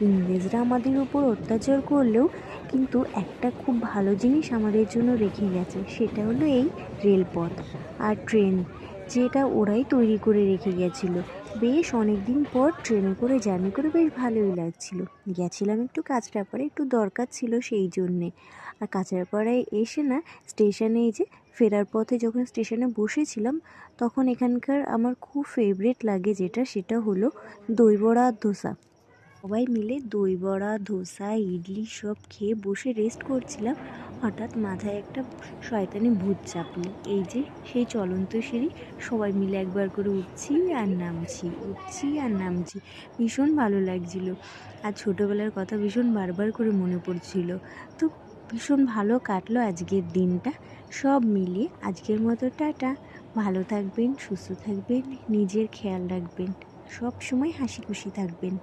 ইংরেজরা আমাদের উপর অত্যাচার করলেও কিন্তু একটা খুব ভালো জিনিস আমাদের জন্য রেখে গেছে, সেটা হলো এই রেলপথ আর ট্রেন, যেটা ওরাই তৈরি করে রেখে গেছিল। বেশ অনেক দিন পর ট্রেনে করে জার্নি করে বেশ ভালোই লাগছিল। গেছিলাম একটু কাঁচরাপাড়ে, একটু দরকার ছিল সেই জন্যে। আর কাঁচরাপাড়ায় এসে না স্টেশনে এই যে ফেরার পথে যখন স্টেশনে বসেছিলাম, তখন এখানকার আমার খুব ফেভারিট লাগে যেটা, সেটা হলো দইবড়া আর ধোসা। সবাই মিলে দই বড়া, ধোসা, ইডলি সব খেয়ে বসে রেস্ট করছিলাম। হঠাৎ মাথায় একটা শয়তানি ভূত চাপলো। এই যে সেই চলন্ত সিঁড়ি, সবাই মিলে একবার করে উঠছি আর নামছি, উঠছি আর নামছি। ভীষণ ভালো লাগছিল। আর ছোটোবেলার কথা ভীষণ বারবার করে মনে পড়ছিল। তো ভীষণ ভালো কাটলো আজকের দিনটা। সব মিলিয়ে আজকের মতো টাটা। ভালো থাকবেন, সুস্থ থাকবেন, নিজের খেয়াল রাখবেন। সব সময় হাসি খুশি থাকবেন।